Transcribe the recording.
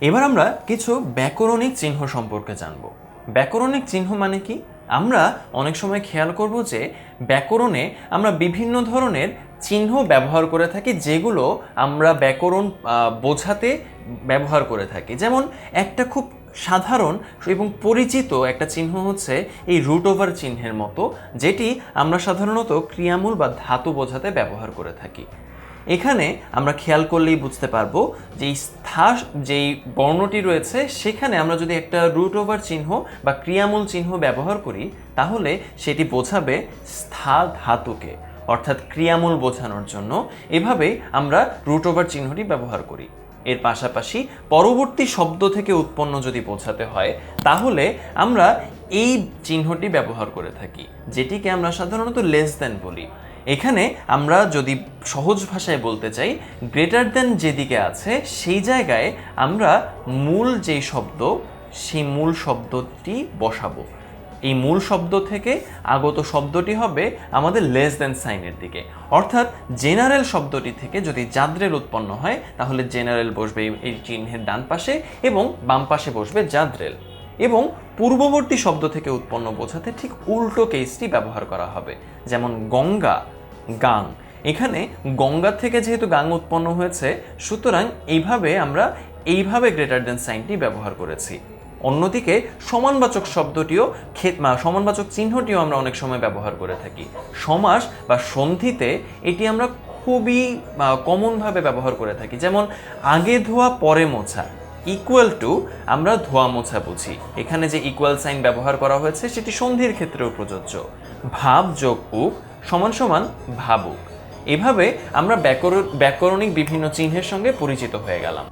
এবার আমরা কিছু ব্যাকরণিক চিহ্ন সম্পর্কে জানব। ব্যাকরণিক চিহ্ন মানে কি? আমরা অনেক সময় খেয়াল করব যে ব্যাকরণে আমরা বিভিন্ন ধরনের চিহ্ন ব্যবহার করে থাকি যেগুলো আমরা ব্যাকরণ বোঝাতে ব্যবহার করে থাকি। যেমন একটা খুব সাধারণ এবং পরিচিত একটা চিহ্ন হচ্ছে এই রুট ওভার চিহ্নের মতো, যেটি আমরা সাধারণত ক্রিয়ামূল বা ধাতু বোঝাতে ব্যবহার করে থাকি। এখানে আমরা খেয়াল করলেই বুঝতে পারব যে এই স্থা যেই বর্ণটি রয়েছে, সেখানে আমরা যদি একটা রুট ওভার চিহ্ন বা ক্রিয়ামূল চিহ্ন ব্যবহার করি, তাহলে সেটি বোঝাবে স্থা ধাতুকে, অর্থাৎ ক্রিয়ামূল বোঝানোর জন্য। এভাবে আমরা রুট ওভার চিহ্নটি ব্যবহার করি। এর পাশাপাশি পরবর্তী শব্দ থেকে উৎপন্ন যদি বোঝাতে হয়, তাহলে আমরা এই চিহ্নটি ব্যবহার করে থাকি, যেটিকে আমরা সাধারণত লেস দেন বলি। এখানে আমরা যদি সহজ ভাষায় বলতে চাই গ্রেটার দেন যেদিকে আছে, সেই জায়গায় আমরা মূল যেই শব্দ, সেই মূল শব্দটি বসাবো। এই মূল শব্দ থেকে আগত শব্দটি হবে আমাদের লেস দেন সাইনের দিকে। অর্থাৎ জেনারেল শব্দটি থেকে যদি জাদ্রেল উৎপন্ন হয়, তাহলে জেনারেল বসবে এই- চিহ্নের ডান পাশে এবং বাম পাশে বসবে জাদ্রেল এবং পূর্ববর্তী শব্দ থেকে উৎপন্ন বোঝাতে ঠিক উল্টো কেসটি ব্যবহার করা হবে, যেমন গঙ্গা, গাং। এখানে গঙ্গা থেকে যেহেতু গাং উৎপন্ন হয়েছে, সুতরাং এইভাবে আমরা এইভাবে গ্রেটার দেন সাইনটি ব্যবহার করেছি। অন্যদিকে সমানবাচক শব্দটিও ক্ষেত সমানবাচক চিহ্নটিও আমরা অনেক সময় ব্যবহার করে থাকি। সমাস বা সন্ধিতে এটি আমরা খুবই কমনভাবে ব্যবহার করে থাকি। যেমন, আগে ধোয়া, পরে মোছা। ইকুয়াল টু আমরা ধোয়া মোছা বুঝি। এখানে যে ইকুয়াল সাইন ব্যবহার করা হয়েছে, সেটি সন্ধির ক্ষেত্রেও প্রযোজ্য। ভাব যোগ উক সমান সমান ভাবুক। এভাবে আমরা ব্যাকরণ, ব্যাকরণিক বিভিন্ন চিহ্নের সঙ্গে পরিচিত হয়ে গেলাম।